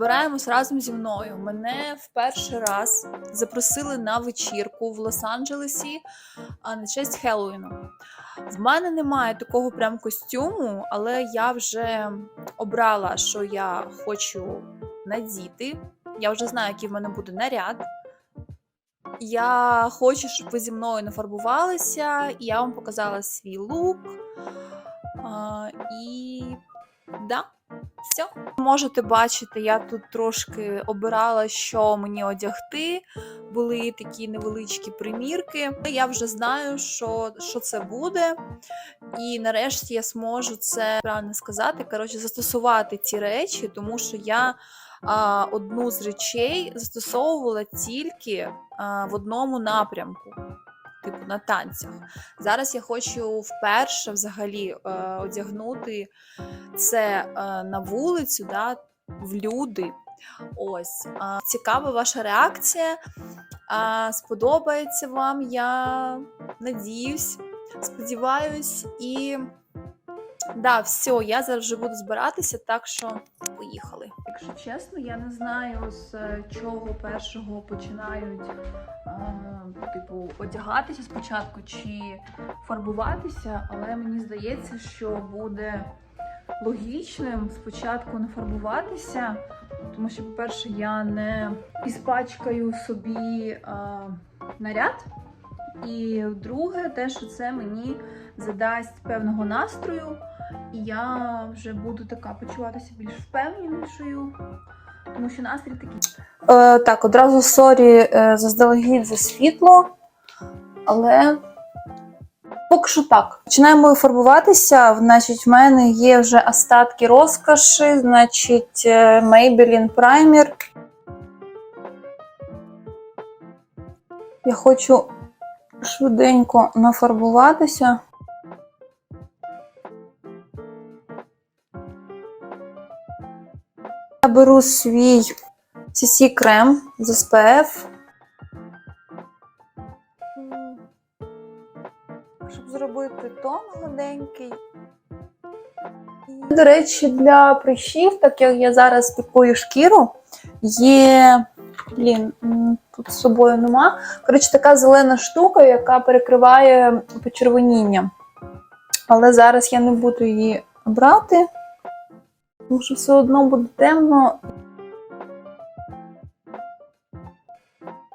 збираємось разом зі мною. Мене в перший раз запросили на вечірку в Лос-Анджелесі на честь Хеллоуіну. В мене немає такого прям костюму, але я вже обрала, що я хочу надіти. Я вже знаю, який в мене буде наряд. Я хочу, щоб ви зі мною нафарбувалися, і я вам показала свій лук. А, і да, все. Можете бачити, я тут трошки обирала, що мені одягти. Були такі невеличкі примірки. Я вже знаю, що, що це буде. І нарешті я зможу це правильно сказати. Коротше, застосувати ці речі, тому що я одну з речей застосовувала тільки в одному напрямку. Типу на танцях. Зараз я хочу вперше взагалі е, одягнути це е, на вулицю, да, в люди. Ось. А, цікава ваша реакція. А, сподобається вам, я надіюсь, сподіваюсь, і да, все, я зараз вже буду збиратися, так що поїхали. Якщо чесно, я не знаю, з е, чого першого починають е, типу, одягатися спочатку чи фарбуватися, але мені здається, що буде логічним спочатку не фарбуватися, тому що, по-перше, я не іспачкаю собі е, наряд. І друге, те, що це мені задасть певного настрою, і я вже буду така почуватися більш впевненішою, тому що настрій такий. Е, так, одразу сорі е, заздалегідь за світло, але поки що так. Починаємо фарбуватися. Значить, в мене є вже остатки розкоші, значить, е, Maybelline Primer. Я хочу швиденько нафарбуватися. Я беру свій CC крем з SPF. Щоб зробити тон гладенький. До речі, для прищів, так як я зараз пікую шкіру, є. Блін, тут з собою нема. Коротше, така зелена штука, яка перекриває почервоніння. Але зараз я не буду її брати, тому що все одно буде темно.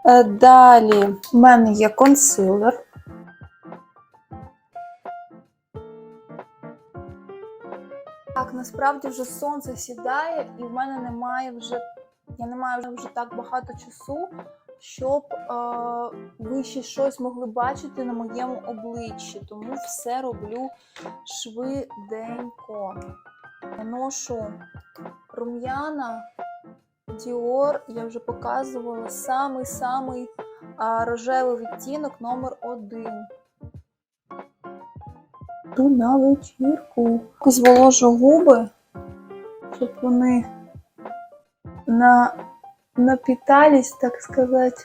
Е, Далі в мене є консилер. Так, насправді вже сонце сідає, і в мене немає вже. Я не маю вже, вже так багато часу, щоб е, ви ще щось могли бачити на моєму обличчі. Тому все роблю швиденько. Наношу рум'яна Dior, я вже показувала самий-самий рожевий відтінок номер один. Йду на вечірку. Зволожу губи, щоб вони на, напітались, так сказати.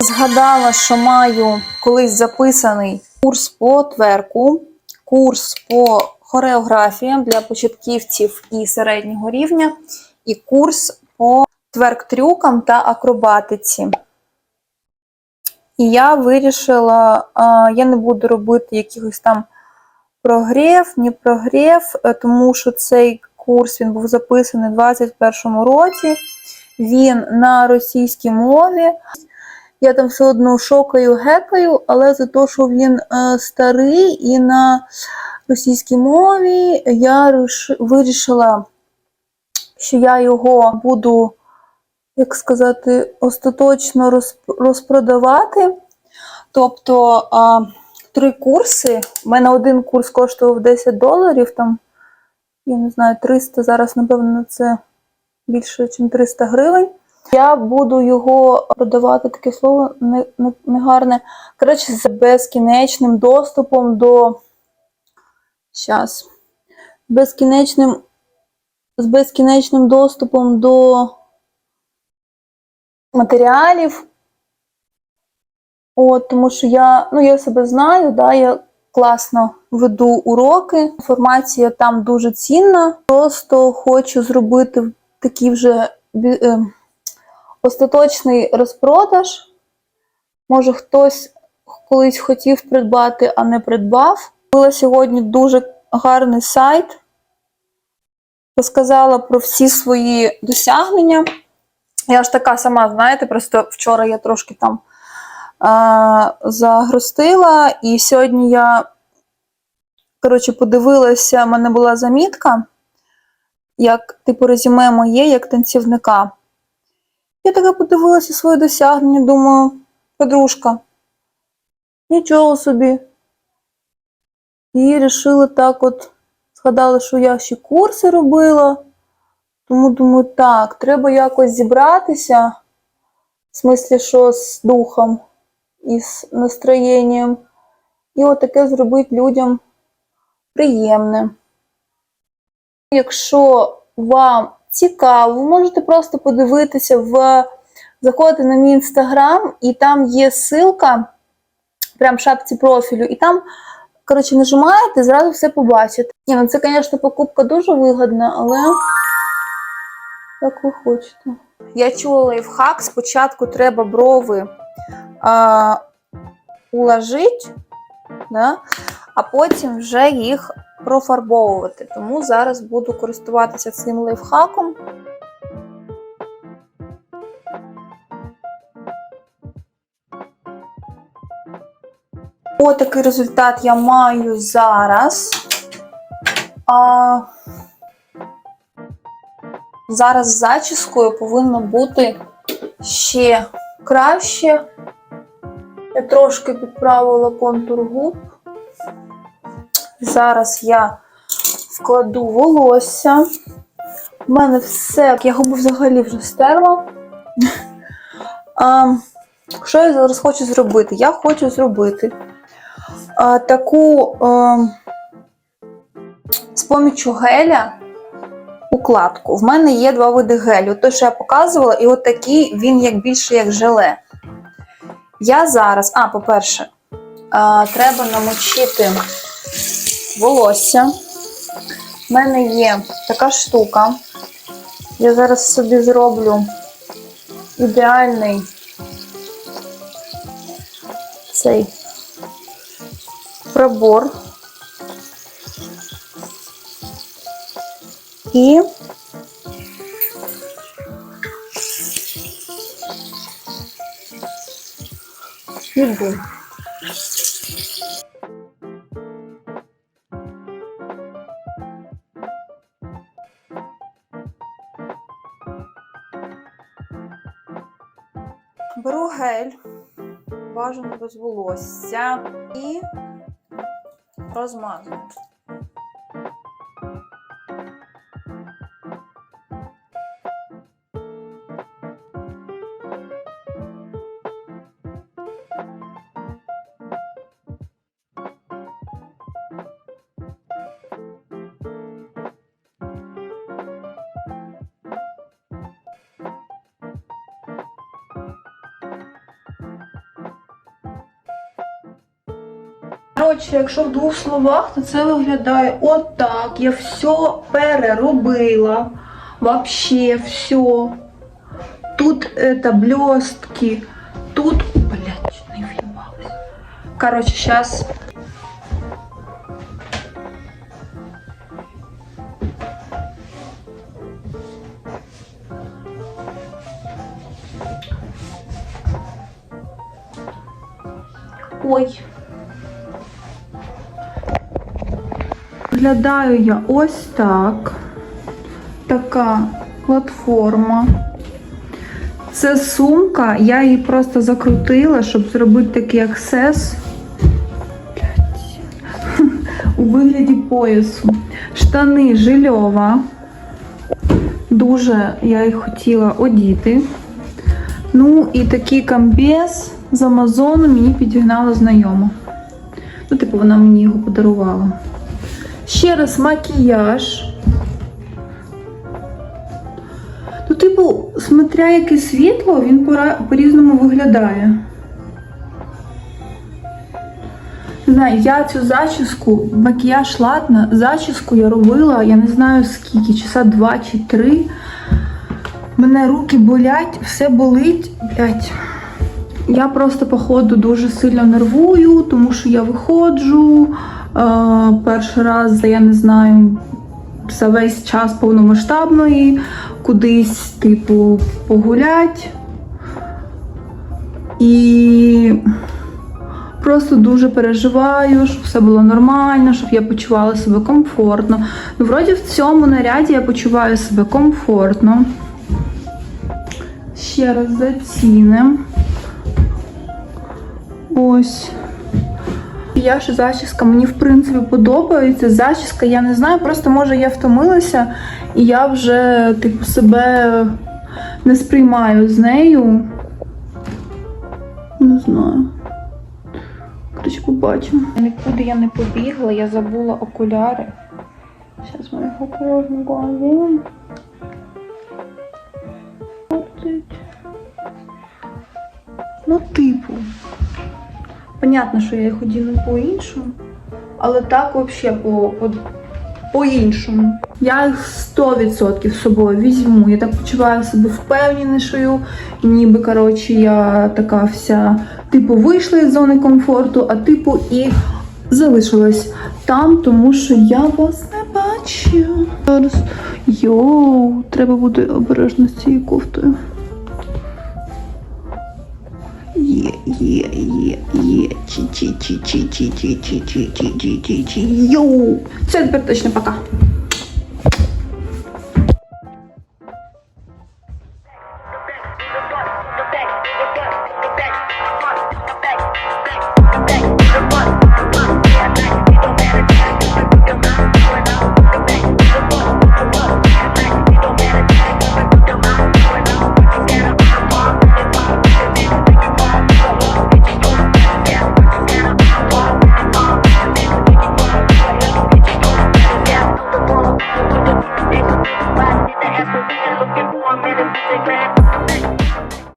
Згадала, що маю колись записаний курс по тверку, курс по хореографіям для початківців і середнього рівня, і курс по тверк-трюкам та акробатиці. І я вирішила, я не буду робити якихось там прогрів, ні прогрів, е, тому що цей курс він був записаний у 2021 році. Він на російській мові. Я там все одно шокаю, гекаю, але за те, що він е, старий і на російській мові, я вирішила, що я його буду, як сказати, остаточно розпродавати. Тобто три курси. У мене один курс коштував 10 доларів, там, я не знаю, 300, зараз, напевно, це більше, ніж 300 гривень. Я буду його продавати таке слово не- не- негарне. Коротше, з безкінечним доступом до. Щас. Безкінечним. З безкінечним доступом до матеріалів. От, тому що я, ну, я себе знаю, да, я класно веду уроки. Інформація там дуже цінна. Просто хочу зробити такий вже е, остаточний розпродаж. Може, хтось колись хотів придбати, а не придбав. Була сьогодні дуже гарний сайт. Розказала про всі свої досягнення. Я ж така сама, знаєте, просто вчора я трошки там а, загрустила, і сьогодні я, коротше, подивилася, в мене була замітка, як, типу, резюме моє, як танцівника. Я така подивилася своє досягнення, думаю, подружка, нічого собі. І вирішила так от, згадала, що я ще курси робила. Тому думаю, так, треба якось зібратися, в смислі, що з духом і з настроєнням, і отаке зробити людям приємне. Якщо вам цікаво, ви можете просто подивитися в заходити на мій інстаграм, і там є ссылка, прям в шапці профілю, і там, коротше, нажимаєте, і зразу все побачите. Ні, ну це, звісно, покупка дуже вигідна, але як ви хочете. Я чула лайфхак, спочатку треба брови а, уложити, да? а потім вже їх профарбовувати. Тому зараз буду користуватися цим лайфхаком. Отакий результат я маю зараз. А, зараз з зачіскою повинно бути ще краще. Я трошки підправила контур губ. Зараз я вкладу волосся. У мене все, я губи взагалі вже стерла. Що я зараз хочу зробити? Я хочу зробити таку з поміччю геля укладку. В мене є два види гелю. Той, що я показувала, і от такий він як більше як желе. Я зараз, а, по-перше, треба намочити волосся. У мене є така штука. Я зараз собі зроблю ідеальний цей пробор. І іду. Беру гель, бажано без волосся і розмазую. Коротше, якщо в двох словах, то це виглядає отак. Я все переробила. Вообще все. Тут это блестки. Тут, блядь, не въебалась. Короче, сейчас. Ой. Виглядаю я ось так. Така платформа. Це сумка, я її просто закрутила, щоб зробити такий аксес у вигляді поясу. Штани жильова. Дуже я їх хотіла одіти. Ну і такий комбез з Амазону мені підігнала знайома. Ну, типу, вона мені його подарувала. Ще раз макіяж. Ну, типу, смотря яке світло, він по-різному виглядає. Не знаю, я цю зачіску, макіяж ладно, зачіску я робила, я не знаю скільки, часа два чи три. Мене руки болять, все болить. Блять. Я просто, походу, дуже сильно нервую, тому що я виходжу перший раз за я не знаю за весь час повномасштабної, кудись, типу, погулять. І просто дуже переживаю, щоб все було нормально, щоб я почувала себе комфортно. Ну, вроді в цьому наряді я почуваю себе комфортно. Ще раз зацінимо. Ось. Я ж зачіска мені в принципі подобається. Зачіска, я не знаю, просто може я втомилася і я вже типу себе не сприймаю з нею. Не знаю. Коротше, побачимо. Нікуди я не побігла, я забула окуляри. Зараз ми їх акуратненько. Ну, типу. Понятно, що я їх одіну по-іншому, але так взагалі по, по, по-іншому. Я їх 100% з собою візьму. Я так почуваю себе впевненішою, ніби коротше, я така вся, типу, вийшла із зони комфорту, а типу і залишилась там, тому що я вас не бачу. Зараз йоу, треба бути обережно з цією кофтою. Є. Все, тепер точно пока.